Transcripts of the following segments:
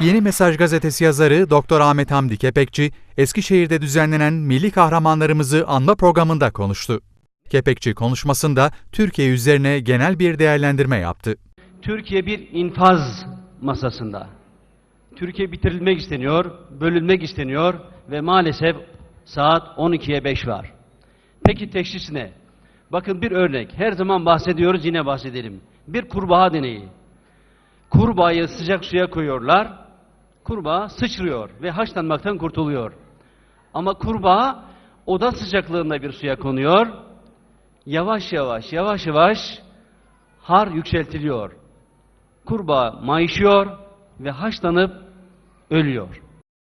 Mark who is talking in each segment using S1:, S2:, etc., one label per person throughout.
S1: Yeni Mesaj gazetesi yazarı Doktor Ahmet Hamdi Kepekçi, Eskişehir'de düzenlenen Milli Kahramanlarımızı anma programında konuştu. Kepekçi konuşmasında Türkiye üzerine genel bir değerlendirme yaptı.
S2: Türkiye bir infaz masasında. Türkiye bitirilmek isteniyor, bölünmek isteniyor ve maalesef saat 12'ye 5 var. Peki teşhis ne? Bakın bir örnek. Her zaman bahsediyoruz yine bahsedelim. Bir kurbağa deneyi. Kurbağayı sıcak suya koyuyorlar. Kurbağa sıçrıyor ve haşlanmaktan kurtuluyor. Ama kurbağa oda sıcaklığında bir suya konuyor. Yavaş yavaş, yavaş yavaş har yükseltiliyor. Kurbağa mayışıyor ve haşlanıp ölüyor.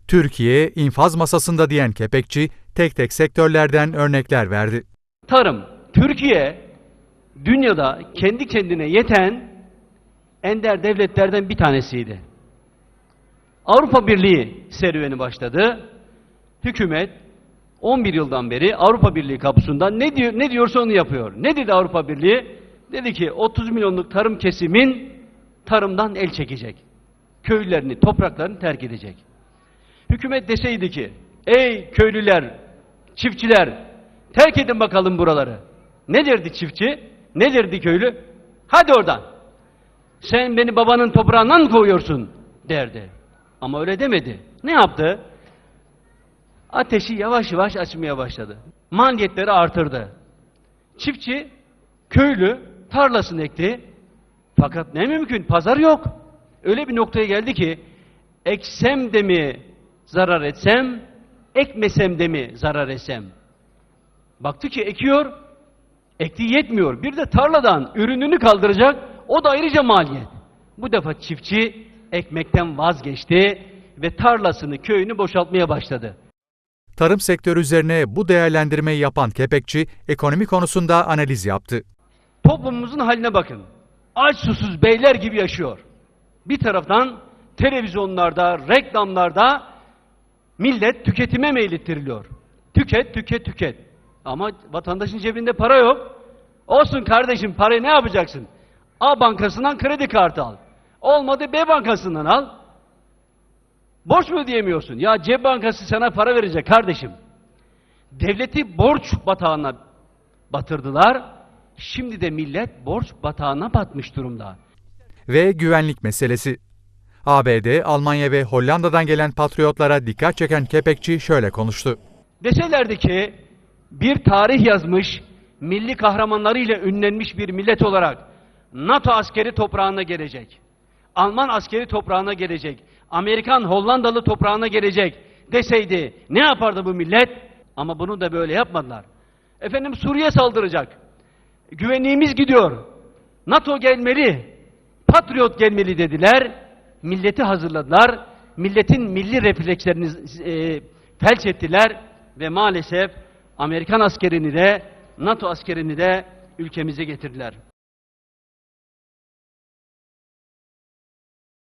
S1: Türkiye infaz masasında diyen Kepekçi, tek tek sektörlerden örnekler verdi.
S2: Tarım. Türkiye dünyada kendi kendine yeten ender devletlerden bir tanesiydi. Avrupa Birliği serüveni başladı. Hükümet 11 yıldan beri Avrupa Birliği kapısından ne diyor ne diyorsa onu yapıyor. Ne dedi Avrupa Birliği? Dedi ki 30 milyonluk tarım kesimin tarımdan el çekecek. Köylerini, topraklarını terk edecek. Hükümet deseydi ki, ey köylüler, çiftçiler, terk edin bakalım buraları. Ne derdi çiftçi? Ne derdi köylü? Hadi oradan. Sen beni babanın toprağından kovuyorsun? derdi. Ama öyle demedi. Ne yaptı? Ateşi yavaş yavaş açmaya başladı. Maliyetleri artırdı. Çiftçi, köylü tarlasını ekti. Fakat ne mümkün? Pazar yok. Öyle bir noktaya geldi ki eksem de mi zarar etsem, ekmesem de mi zarar etsem? Baktı ki ekiyor, ektiği yetmiyor. Bir de tarladan ürününü kaldıracak, o da ayrıca maliyet. Bu defa çiftçi ekmekten vazgeçti ve tarlasını, köyünü boşaltmaya başladı.
S1: Tarım sektörü üzerine bu değerlendirmeyi yapan Kepekçi, ekonomi konusunda analiz yaptı.
S2: Toplumumuzun haline bakın. Aç susuz beyler gibi yaşıyor. Bir taraftan televizyonlarda, reklamlarda millet tüketime meylettiriliyor. Tüket, tüket, tüket. Ama vatandaşın cebinde para yok. Olsun kardeşim parayı ne yapacaksın? A bankasından kredi kartı al. Olmadı B bankasından al. Borç mu ödeyemiyorsun? Ya cep bankası sana para verecek kardeşim. Devleti borç batağına batırdılar. Şimdi de millet borç batağına batmış durumda.
S1: Ve güvenlik meselesi. ABD, Almanya ve Hollanda'dan gelen patriotlara dikkat çeken Kepekçi şöyle konuştu.
S2: Deselerdi ki bir tarih yazmış, milli kahramanlarıyla ünlenmiş bir millet olarak NATO askeri toprağına gelecek. Alman askeri toprağına gelecek. Amerikan, Hollandalı toprağına gelecek deseydi ne yapardı bu millet? Ama bunu da böyle yapmadılar. Efendim Suriye saldıracak. Güvenliğimiz gidiyor. NATO gelmeli. Patriot gelmeli dediler. Milleti hazırladılar. Milletin milli reflekslerini e, felç ettiler ve maalesef Amerikan askerini de NATO askerini de ülkemize getirdiler.